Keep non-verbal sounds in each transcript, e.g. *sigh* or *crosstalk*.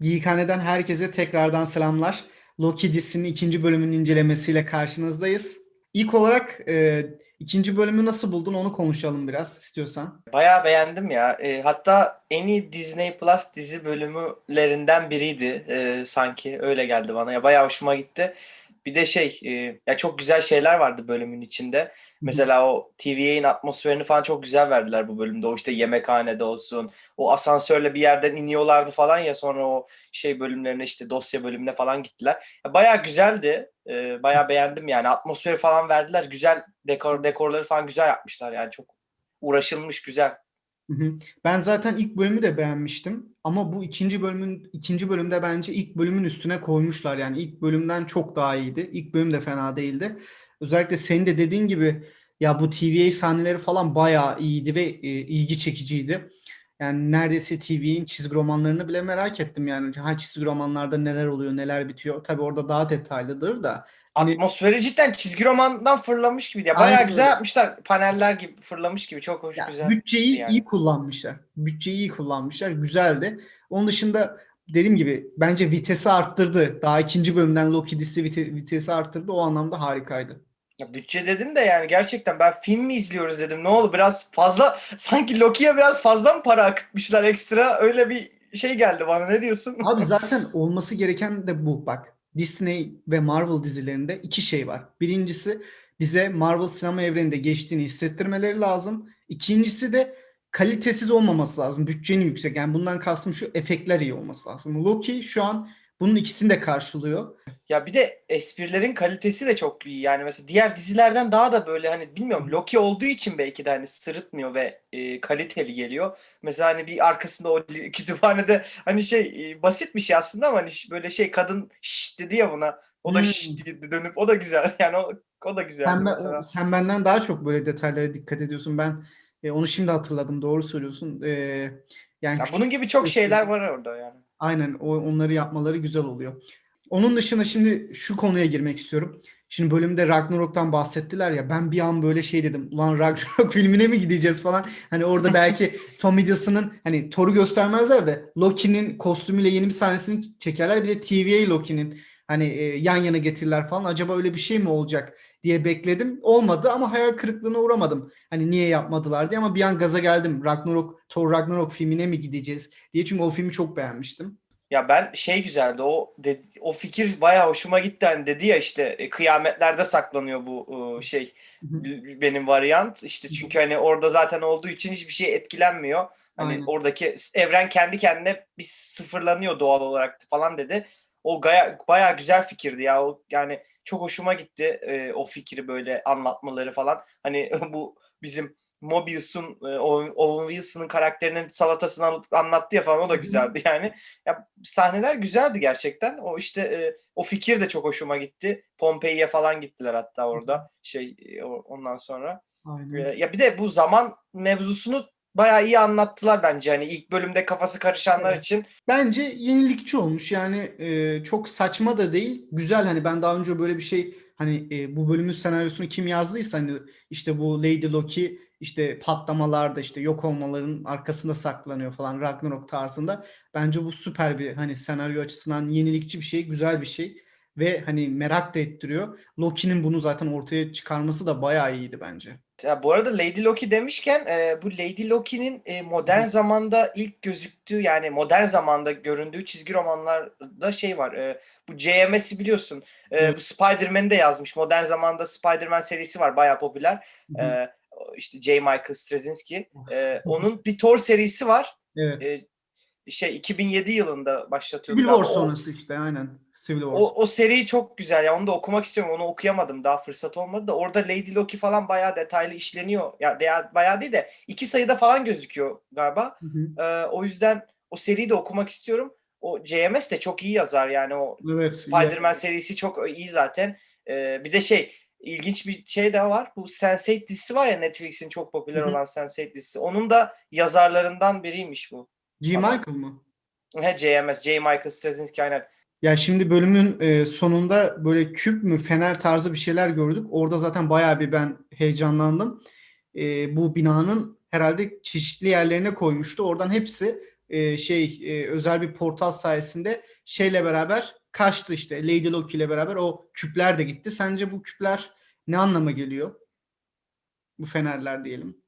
Giyikhane'den herkese tekrardan selamlar. Loki dizisinin ikinci bölümünün incelemesiyle karşınızdayız. İlk olarak e, ikinci bölümü nasıl buldun onu konuşalım biraz istiyorsan. Bayağı beğendim ya. E, hatta en iyi Disney Plus dizi bölümlerinden biriydi e, sanki. Öyle geldi bana. Ya bayağı hoşuma gitti. Bir de şey, e, ya çok güzel şeyler vardı bölümün içinde. Mesela o TVA'nin atmosferini falan çok güzel verdiler bu bölümde. O işte yemekhanede olsun. O asansörle bir yerden iniyorlardı falan ya sonra o şey bölümlerine işte dosya bölümüne falan gittiler. Ya bayağı güzeldi. E, bayağı beğendim yani. Atmosferi falan verdiler. Güzel dekor dekorları falan güzel yapmışlar yani. Çok uğraşılmış güzel. Ben zaten ilk bölümü de beğenmiştim ama bu ikinci bölümün ikinci bölümde bence ilk bölümün üstüne koymuşlar. Yani ilk bölümden çok daha iyiydi. İlk bölüm de fena değildi. Özellikle senin de dediğin gibi ya bu TVA sahneleri falan bayağı iyiydi ve e, ilgi çekiciydi. Yani neredeyse TV'nin çizgi romanlarını bile merak ettim yani. Ha çizgi romanlarda neler oluyor, neler bitiyor. Tabii orada daha detaylıdır da. Atmosferi cidden çizgi romandan fırlamış gibiydi. Ya bayağı Aynen güzel öyle. yapmışlar. Paneller gibi fırlamış gibi. Çok hoş Ya, güzel. bütçeyi yani. iyi kullanmışlar. Bütçeyi iyi kullanmışlar. Güzeldi. Onun dışında dediğim gibi bence vitesi arttırdı. Daha ikinci bölümden Loki dizisi vite- vitesi arttırdı. O anlamda harikaydı. Ya bütçe dedin de yani gerçekten ben film mi izliyoruz dedim. Ne oldu biraz fazla *laughs* sanki Loki'ye biraz fazla mı para akıtmışlar ekstra? Öyle bir şey geldi bana. Ne diyorsun? Abi *laughs* zaten olması gereken de bu. Bak Disney ve Marvel dizilerinde iki şey var. Birincisi bize Marvel sinema evreninde geçtiğini hissettirmeleri lazım. İkincisi de kalitesiz olmaması lazım. Bütçenin yüksek. Yani bundan kastım şu efektler iyi olması lazım. Loki şu an bunun ikisini de karşılıyor. Ya bir de esprilerin kalitesi de çok iyi. Yani mesela diğer dizilerden daha da böyle hani bilmiyorum Loki olduğu için belki de hani sırıtmıyor ve e, kaliteli geliyor. Mesela hani bir arkasında o *laughs* kütüphanede hani şey e, basit bir şey aslında ama hani böyle şey kadın şşş dedi ya buna. O da Hmm. şşş dönüp o da güzel. *laughs* Yani o, o da güzeldi Sen, ben- sen benden daha çok böyle detaylara dikkat ediyorsun. Ben e, onu şimdi hatırladım. Doğru söylüyorsun. E, yani Ya küçük- bunun gibi çok şeyler var orada yani. Aynen o, onları yapmaları güzel oluyor. Onun dışında şimdi şu konuya girmek istiyorum. Şimdi bölümde Ragnarok'tan bahsettiler ya ben bir an böyle şey dedim. Ulan Ragnarok *laughs* filmine mi gideceğiz falan. Hani orada belki *laughs* Tom Hiddleston'ın hani Thor'u göstermezler de Loki'nin kostümüyle yeni bir sahnesini çekerler. Bir de TVA Loki'nin hani e, yan yana getirirler falan. Acaba öyle bir şey mi olacak diye bekledim. Olmadı ama hayal kırıklığına uğramadım. Hani niye yapmadılar diye ama bir an gaza geldim. Ragnarok, Thor Ragnarok filmine mi gideceğiz diye. Çünkü o filmi çok beğenmiştim. Ya ben şey güzeldi o dedi, o fikir bayağı hoşuma gitti hani dedi ya işte e, kıyametlerde saklanıyor bu e, şey benim varyant işte çünkü hani orada zaten olduğu için hiçbir şey etkilenmiyor. Hani Aynen. oradaki evren kendi kendine bir sıfırlanıyor doğal olarak falan dedi. O gaya, bayağı güzel fikirdi ya. O, yani çok hoşuma gitti e, o fikri böyle anlatmaları falan. Hani *laughs* bu bizim Mobius'un e, Owen Wilson'ın karakterinin salatasını an- anlattı ya falan o da güzeldi yani. Ya sahneler güzeldi gerçekten. O işte e, o fikir de çok hoşuma gitti. Pompei'ye falan gittiler hatta orada. Şey e, ondan sonra. E, Aynen. ya bir de bu zaman mevzusunu bayağı iyi anlattılar bence. Hani ilk bölümde kafası karışanlar Evet. için. Bence yenilikçi olmuş. Yani e, çok saçma da değil. Güzel hani ben daha önce böyle bir şey hani e, bu bölümün senaryosunu kim yazdıysa hani işte bu Lady Loki işte patlamalarda işte yok olmaların arkasında saklanıyor falan Ragnarok tarzında. Bence bu süper bir hani senaryo açısından yenilikçi bir şey, güzel bir şey ve hani merak da ettiriyor. Loki'nin bunu zaten ortaya çıkarması da bayağı iyiydi bence. Ya bu arada Lady Loki demişken e, bu Lady Loki'nin e, modern Hı. zamanda ilk gözüktüğü yani modern zamanda göründüğü çizgi romanlarda şey var. E, bu JMS'i biliyorsun. E, bu Spider-Man'i de yazmış. Modern zamanda Spider-Man serisi var bayağı popüler. Hı. E, işte J. Michael Straczynski. E, onun bir Thor serisi var. Evet. E, şey 2007 yılında başlatıyordu. Civil War. O- sonrası işte aynen. Civil War. o, o seri çok güzel ya onu da okumak istiyorum onu okuyamadım daha fırsat olmadı da orada Lady Loki falan bayağı detaylı işleniyor ya veya bayağı değil de iki sayıda falan gözüküyor galiba Hı hı. Ee, o yüzden o seriyi de okumak istiyorum o JMS de çok iyi yazar yani o Evet. Spider-Man serisi çok iyi zaten Ee, bir de şey ilginç bir şey de var bu Sense8 dizisi var ya Netflix'in çok popüler Hı hı. olan Sense8 dizisi onun da yazarlarından biriymiş bu G. Michael mı? He, JMS J. Michael Straczynski aynen Ya şimdi bölümün e, sonunda böyle küp mü fener tarzı bir şeyler gördük. Orada zaten bayağı bir ben heyecanlandım. E, bu binanın herhalde çeşitli yerlerine koymuştu. Oradan hepsi e, şey e, özel bir portal sayesinde şeyle beraber kaçtı işte Lady Loki ile beraber o küpler de gitti. Sence bu küpler ne anlama geliyor? Bu fenerler diyelim.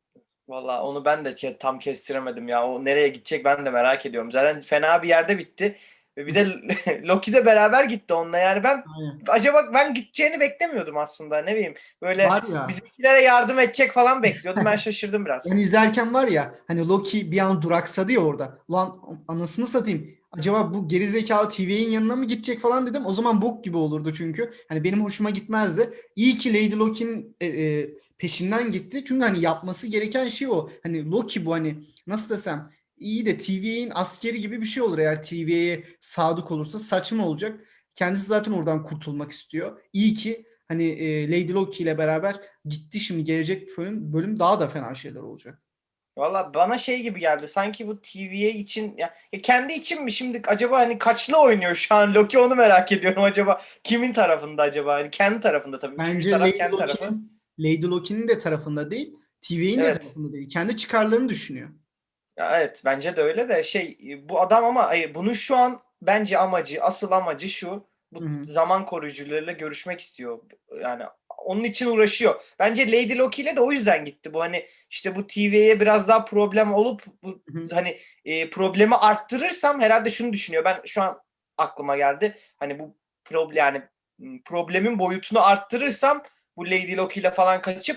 Valla onu ben de tam kestiremedim ya. O nereye gidecek ben de merak ediyorum. Zaten fena bir yerde bitti. Bir de *laughs* Loki de beraber gitti onunla. Yani ben Aynen. acaba ben gideceğini beklemiyordum aslında. Ne bileyim böyle ya bizimkilere yardım edecek falan bekliyordum. Ben şaşırdım biraz. *laughs* ben izlerken var ya hani Loki bir an duraksadı ya orada. Ulan anasını satayım. Acaba bu gerizekalı TV'nin yanına mı gidecek falan dedim. O zaman bok gibi olurdu çünkü. Hani benim hoşuma gitmezdi. İyi ki Lady Loki'nin e, e, peşinden gitti. Çünkü hani yapması gereken şey o. Hani Loki bu hani nasıl desem iyi de TV'nin askeri gibi bir şey olur eğer TV'ye sadık olursa saçma olacak. Kendisi zaten oradan kurtulmak istiyor. İyi ki hani e, Lady Loki ile beraber gitti şimdi gelecek bölüm, bölüm daha da fena şeyler olacak. Valla bana şey gibi geldi. Sanki bu TVA için ya, ya kendi için mi şimdi acaba hani kaçlı oynuyor şu an Loki onu merak ediyorum acaba kimin tarafında acaba? Hani kendi tarafında tabii. Üçüncü Bence taraf Lady kendi tarafı. Lady Loki'nin de tarafında değil, TV'nin de Evet. tarafında değil. Kendi çıkarlarını düşünüyor. Ya evet bence de öyle de şey bu adam ama bunun şu an bence amacı asıl amacı şu bu Hı hı. zaman koruyucularıyla görüşmek istiyor. Yani onun için uğraşıyor. Bence Lady Loki ile de o yüzden gitti. Bu hani işte bu TV'ye biraz daha problem olup bu Hı hı. hani e, problemi arttırırsam herhalde şunu düşünüyor. Ben şu an aklıma geldi. Hani bu problem yani problemin boyutunu arttırırsam bu Lady Loki ile falan kaçıp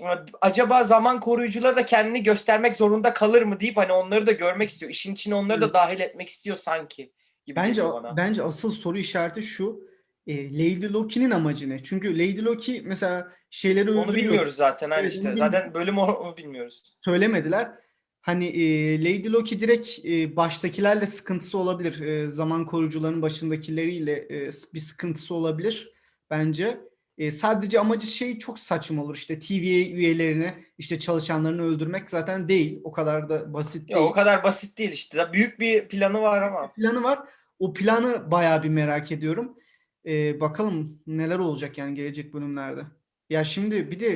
e, acaba zaman koruyucuları da kendini göstermek zorunda kalır mı deyip hani onları da görmek istiyor. İşin içine onları da dahil etmek istiyor sanki gibi Bence bana. bence asıl soru işareti şu. e, Lady Loki'nin amacı ne? Çünkü Lady Loki mesela şeyleri Onu bilmiyoruz zaten hani Evet, işte. onu Zaten bölüm o- onu bilmiyoruz. söylemediler. Hani e, Lady Loki direkt e, baştakilerle sıkıntısı olabilir. E, zaman koruyucuların başındakileriyle e, bir sıkıntısı olabilir bence. E, sadece amacı şey çok saçma olur. İşte TVA üyelerini, işte çalışanlarını öldürmek zaten değil. O kadar da basit Ya değil. o kadar basit değil işte. Büyük bir planı var ama. planı var. O planı bayağı bir merak ediyorum. Ee, bakalım neler olacak yani gelecek bölümlerde. Ya şimdi bir de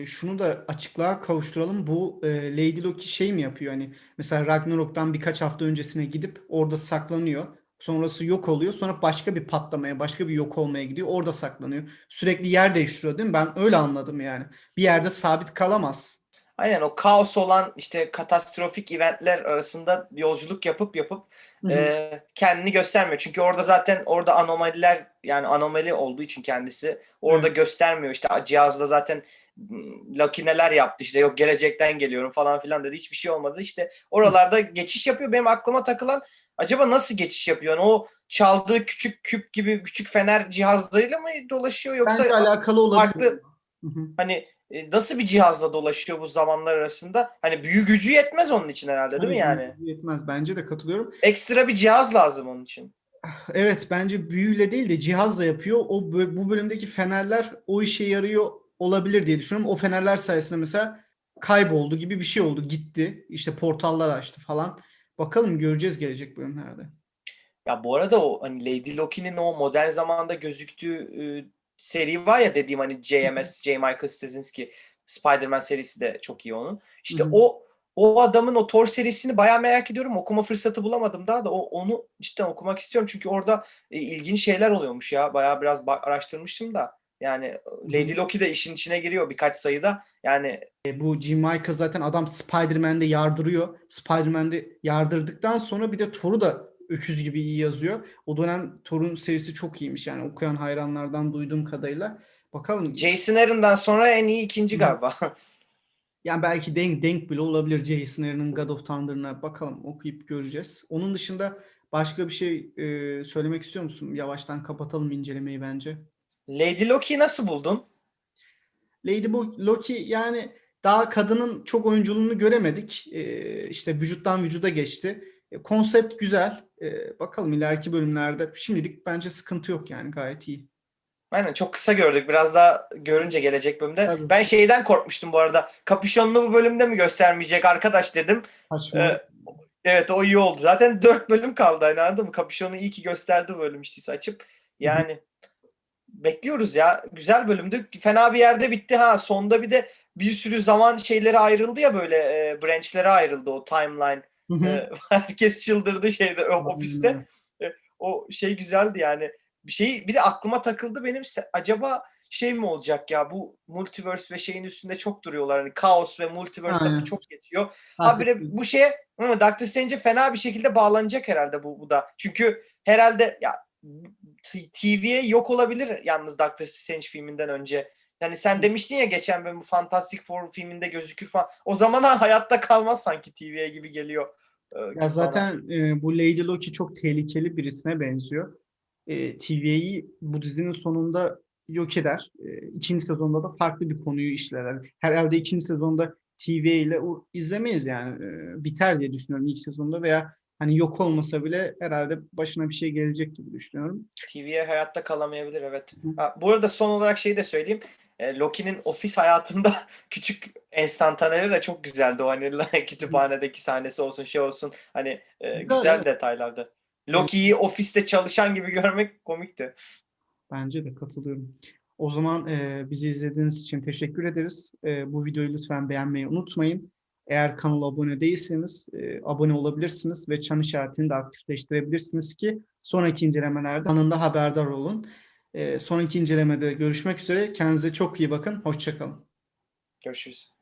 e, şunu da açıklığa kavuşturalım. Bu e, Lady Loki şey mi yapıyor? Hani mesela Ragnarok'tan birkaç hafta öncesine gidip orada saklanıyor. Sonrası yok oluyor. Sonra başka bir patlamaya, başka bir yok olmaya gidiyor. Orada saklanıyor. Sürekli yer değiştiriyor değil mi? Ben öyle anladım yani. Bir yerde sabit kalamaz. Aynen o kaos olan işte katastrofik eventler arasında yolculuk yapıp yapıp Hı hı. e, kendini göstermiyor. Çünkü orada zaten orada anomaliler yani anomali olduğu için kendisi orada Evet. göstermiyor. İşte cihazda zaten Loki neler yaptı işte yok gelecekten geliyorum falan filan dedi. Hiçbir şey olmadı. İşte oralarda geçiş yapıyor. Benim aklıma takılan acaba nasıl geçiş yapıyor? Yani o çaldığı küçük küp gibi küçük fener cihazlarıyla mı dolaşıyor yoksa Bence alakalı olabilir. farklı- Hı hı. hani e, nasıl bir cihazla dolaşıyor bu zamanlar arasında? Hani büyü gücü yetmez onun için herhalde değil mi Tabii yani? büyü Yetmez. Bence de katılıyorum. Ekstra bir cihaz lazım onun için. Evet bence büyüyle değil de cihazla yapıyor. O bu bölümdeki fenerler o işe yarıyor olabilir diye düşünüyorum. O fenerler sayesinde mesela kayboldu gibi bir şey oldu. Gitti. İşte portallar açtı falan. Bakalım göreceğiz gelecek bölümlerde. Ya bu arada o hani Lady Loki'nin o modern zamanda gözüktüğü e, seri var ya dediğim hani JMS, J. Michael Straczynski Spider-Man serisi de çok iyi onun. İşte o o adamın o Thor serisini bayağı merak ediyorum. Okuma fırsatı bulamadım daha da o, onu cidden okumak istiyorum. Çünkü orada e, ilginç şeyler oluyormuş ya. Bayağı biraz ba- araştırmıştım da. Yani Lady Loki de işin içine giriyor birkaç sayıda. Yani E, bu Jim Michael zaten adam Spider-Man'de yardırıyor. Spider-Man'de yardırdıktan sonra bir de Thor'u da öküz gibi iyi yazıyor. O dönem Thor'un serisi çok iyiymiş yani okuyan hayranlardan duyduğum kadarıyla. Bakalım. Jason Aaron'dan sonra en iyi ikinci galiba. *laughs* Yani belki denk denk bile olabilir Jason Aaron'ın God of Thunder'ına bakalım okuyup göreceğiz. Onun dışında başka bir şey e, söylemek istiyor musun? Yavaştan kapatalım incelemeyi bence. Lady Loki'yi nasıl buldun? Lady Loki yani daha kadının çok oyunculuğunu göremedik. E, işte vücuttan vücuda geçti. E, konsept güzel. E, bakalım ileriki bölümlerde. Şimdilik bence sıkıntı yok yani gayet iyi. Aynen çok kısa gördük. Biraz daha görünce gelecek bölümde. Tabii. Ben şeyden korkmuştum bu arada. Kapüşonlu bu bölümde mi göstermeyecek arkadaş dedim. Saçma. Ee, evet o iyi oldu. Zaten 4 bölüm kaldı hani anladın mı? Kapüşonu iyi ki gösterdi bölüm işte açıp. Yani bekliyoruz ya. Güzel bölümdü. Fena bir yerde bitti ha. Sonda bir de bir sürü zaman şeyleri ayrıldı ya böyle e, branchlere ayrıldı o timeline. Hı hı. E, *laughs* herkes çıldırdı şeyde o ofiste. Aynen. O şey güzeldi yani. Bir şey bir de aklıma takıldı benim acaba şey mi olacak ya bu multiverse ve şeyin üstünde çok duruyorlar. Hani kaos ve multiverse lafı çok geçiyor. Abi bu şeye Doctor Strange'e fena bir şekilde bağlanacak herhalde bu, bu da. Çünkü herhalde ya TV'ye yok olabilir yalnız Doctor Strange filminden önce. Yani sen demiştin ya geçen bölüm bu Fantastic Four filminde gözükür falan. O zaman ha, hayatta kalmaz sanki TV'ye gibi geliyor. e, Ya zaten e, bu Lady Loki çok tehlikeli birisine benziyor. E, TV'yi bu dizinin sonunda yok eder. E, ikinci sezonda da farklı bir konuyu işler. Herhalde ikinci sezonda TV ile o, izlemeyiz yani. E, biter diye düşünüyorum ilk sezonda veya hani yok olmasa bile herhalde başına bir şey gelecek gibi düşünüyorum. TV'ye hayatta kalamayabilir evet. Ha, bu arada son olarak şeyi de söyleyeyim. E, Loki'nin ofis hayatında *laughs* küçük enstantaneleri de çok güzeldi. O hani *laughs* kütüphanedeki sahnesi olsun şey olsun. Hani e, Güzel, güzel evet. detaylardı. Loki'yi ofiste çalışan gibi görmek komikti. Bence de katılıyorum. O zaman e, bizi izlediğiniz için teşekkür ederiz. E, bu videoyu lütfen beğenmeyi unutmayın. Eğer kanala abone değilseniz e, abone olabilirsiniz ve çan işaretini de aktifleştirebilirsiniz ki sonraki incelemelerde anında haberdar olun. E, sonraki incelemede görüşmek üzere. Kendinize çok iyi bakın. Hoşçakalın. Görüşürüz.